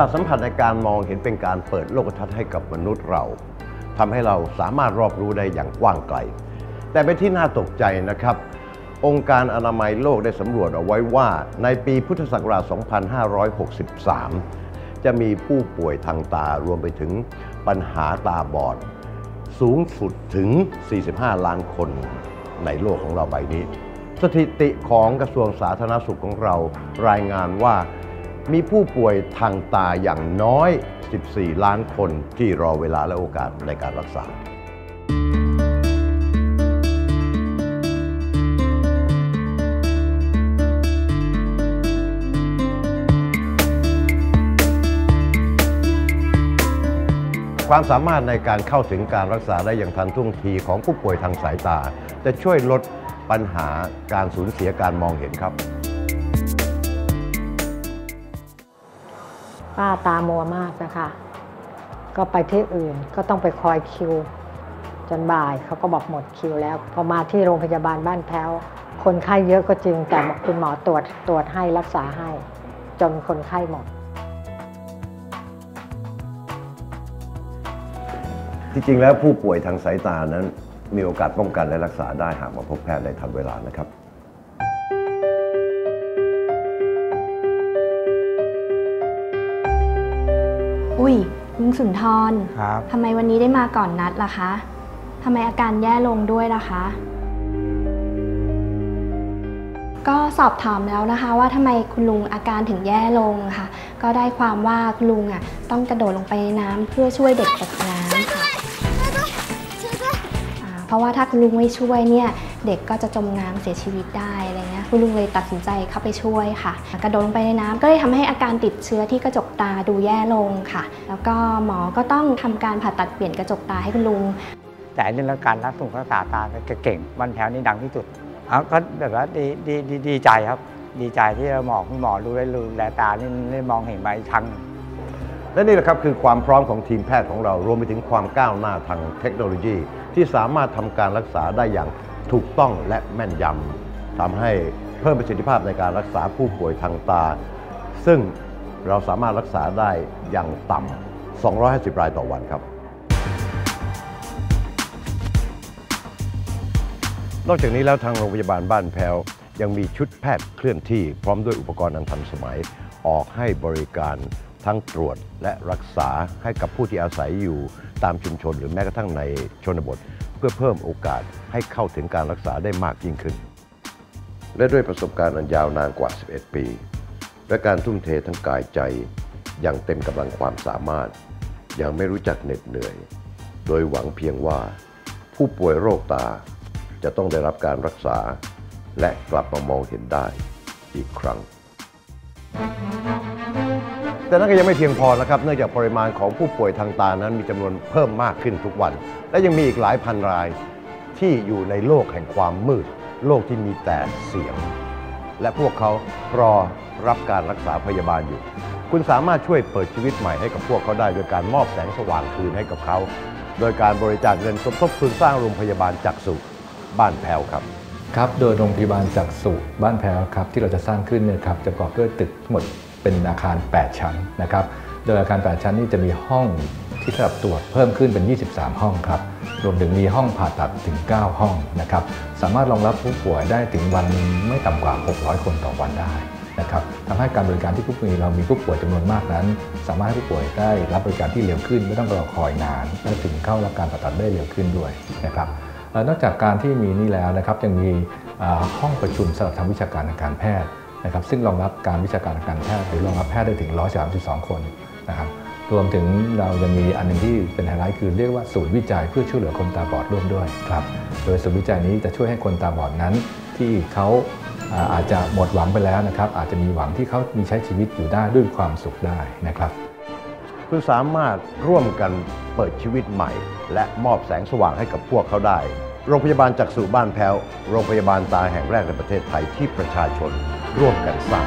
สาทสัมผัสในการมองเห็นเป็นการเปิดโลกทัศน์ให้กับมนุษย์เราทำให้เราสามารถรอบรู้ได้อย่างกว้างไกล แต่เป็นที่น่าตกใจนะครับ องค์การอนามัยโลกได้สำรวจเอาไว้ว่า ในปีพุทธศักราช 2563 จะมีผู้ป่วยทางตารวมไปถึงปัญหาตาบอด สูงสุดถึง 45 ล้านคนในโลกของเราใบนี้ สถิติของกระทรวงสาธารณสุขของเรารายงานว่า มีผู้ป่วยทางตาอย่างน้อย 14 ล้านคนที่รอเวลาและโอกาสในการรักษา ความสามารถในการเข้าถึงการรักษาได้อย่างทันท่วงทีของผู้ป่วยทางสายตา จะช่วยลดปัญหาการสูญเสียการมองเห็นครับ ป้าตามัวมากนะคะ ก็ไปที่อื่นก็ต้องไปคอยคิว จนบ่ายเขาก็บอกหมดคิวแล้ว พอมาที่โรงพยาบาลบ้านแพ้ว คนไข้เยอะก็จริง แต่คุณหมอตรวจตรวจให้รักษาให้ จนคนไข้หมด ที่จริงแล้วผู้ป่วยทางสายตานั้น มีโอกาสป้องกันและรักษาได้หากมาพบแพทย์ในทันเวลานะครับ อุ้ยลุงสุนทรครับทำไมวันนี้ได้มาก่อนนัดล่ะคะทำไมอาการแย่ลงด้วยล่ะคะ ก็สอบถามแล้วนะคะว่าทำไมคุณลุงอาการถึงแย่ลงค่ะ ก็ได้ความว่าคุณลุงอะต้องกระโดดลงไปในน้ำเพื่อช่วยเด็กตกน้ำค่ะอ่าเพราะว่าถ้าคุณลุงไม่ช่วยเนี่ย เด็กก็จะจมน้ำเสียชีวิตได้อะไรเงี้ยคุณลุงเลยตัดสินใจเข้าไปช่วยค่ะ กระโดดลงไปในน้ำก็เลยทำให้อาการติดเชื้อที่กระจกตาดูแย่ลงค่ะ แล้วก็หมอก็ต้องทำการผ่าตัดเปลี่ยนกระจกตาให้คุณลุง แต่เรื่องการรักษารักษาตาเก่งบ้านแถวนี้ดังที่สุดเอาก็แบบว่าดีดีดีดีใจครับดีใจที่เราหมอคุณหมอรู้ได้รู้แลตานี่ได้มองเห็นมาอีกครั้งหนึ่งและนี่แหละครับคือความพร้อมของทีมแพทย์ของเรารวมไปถึงความก้าวหน้าทางเทคโนโลยี ที่สามารถทำการรักษาได้อย่าง ถูกต้องและแม่นยำทำให้เพิ่มประสิทธิภาพในการรักษาผู้ป่วยทางตา ซึ่งเราสามารถรักษาได้อย่างต่ำ 250 รายต่อวันครับ นอกจากนี้แล้วทางโรงพยาบาลบ้านแพวยังมีชุดแพทย์เคลื่อนที่ พร้อมด้วยอุปกรณ์อันทันสมัย ออกให้บริการทั้งตรวจและรักษาให้กับผู้ที่อาศัยอยู่ตามชุมชน หรือแม้กระทั่งในชนบท เพื่อเพิ่มโอกาสให้เข้าถึงการรักษาได้มากยิ่งขึ้น และด้วยประสบการณ์อันยาวนานกว่า 11 ปี และการทุ่มเททั้งกายใจ อย่างเต็มกำลังความสามารถยังไม่รู้จักเหน็ดเหนื่อย โดยหวังเพียงว่า ผู้ป่วยโรคตาจะต้องได้รับการรักษา และกลับมามองเห็นได้อีกครั้ง แต่นั่นก็ยังไม่เพียงพอนะครับเนื่องจากปริมาณของผู้ป่วยทางตานั้นมีจำนวนเพิ่มมากขึ้นทุกวัน และยังมีอีกหลายพันรายที่อยู่ในโลกแห่งความมืด โลกที่มีแต่เสียง และพวกเขารอรับการรักษาพยาบาลอยู่ คุณสามารถช่วยเปิดชีวิตใหม่ให้กับพวกเขาได้โดยการมอบแสงสว่างคืนให้กับเขา โดยการบริจาคเงินสมทบทุนสร้างโรงพยาบาลจักษุบ้านแพ้วครับครับ โดยโรงพยาบาลจักษุบ้านแพ้วครับที่เราจะสร้างขึ้นเนี่ยครับจะประกอบด้วยตึกทั้งหมด เป็นอาคาร 8 ชั้นนะครับ โดยอาคาร 8 ชั้นนี้จะมีห้องที่สำหรับตรวจเพิ่มขึ้นเป็น 23 ห้องครับ รวมถึงมีห้องผ่าตัดถึง 9 ห้องนะครับ สามารถรองรับผู้ป่วยได้ถึงวันหนึ่งไม่ต่ำกว่า 600 คนต่อวันได้นะครับทำให้การบริการที่ผู้ป่วยเรามีผู้ป่วยจำนวนมากนั้น สามารถให้ผู้ป่วยได้รับบริการที่เร็วขึ้น ไม่ต้องรอคอยนานและถึงเข้ารับการผ่าตัดได้เร็วขึ้นด้วยนะครับนอกจากการที่มีนี่แล้วนะครับยังมีห้องประชุมสำหรับทางวิชาการทางการแพทย์ นะครับซึ่งรองรับการวิชาการทางการแพทย์หรือรองรับแพทย์ได้ถึง 132 คนนะครับรวมถึงเรายังมีอันหนึงที่เป็นไฮไลท์คือเรียกว่าศูนย์วิจัยเพื่อช่วยเหลือคนตาบอดร่วมด้วยครับโดยศูนย์วิจัยนี้จะช่วยให้คนตาบอดนั้น ที่เขาอาจจะหมดหวังไปแล้วนะครับอาจจะมีหวังที่เขามีใช้ชีวิตอยู่ได้ด้วยความสุขได้นะครับคุณสามารถร่วมกันเปิดชีวิตใหม่ และมอบแสงสว่างให้กับพวกเขาได้ โรงพยาบาลจักษุบ้านแพ้ว โรงพยาบาลตาแห่งแรกในประเทศไทยที่ประชาชนร่วมกันสร้าง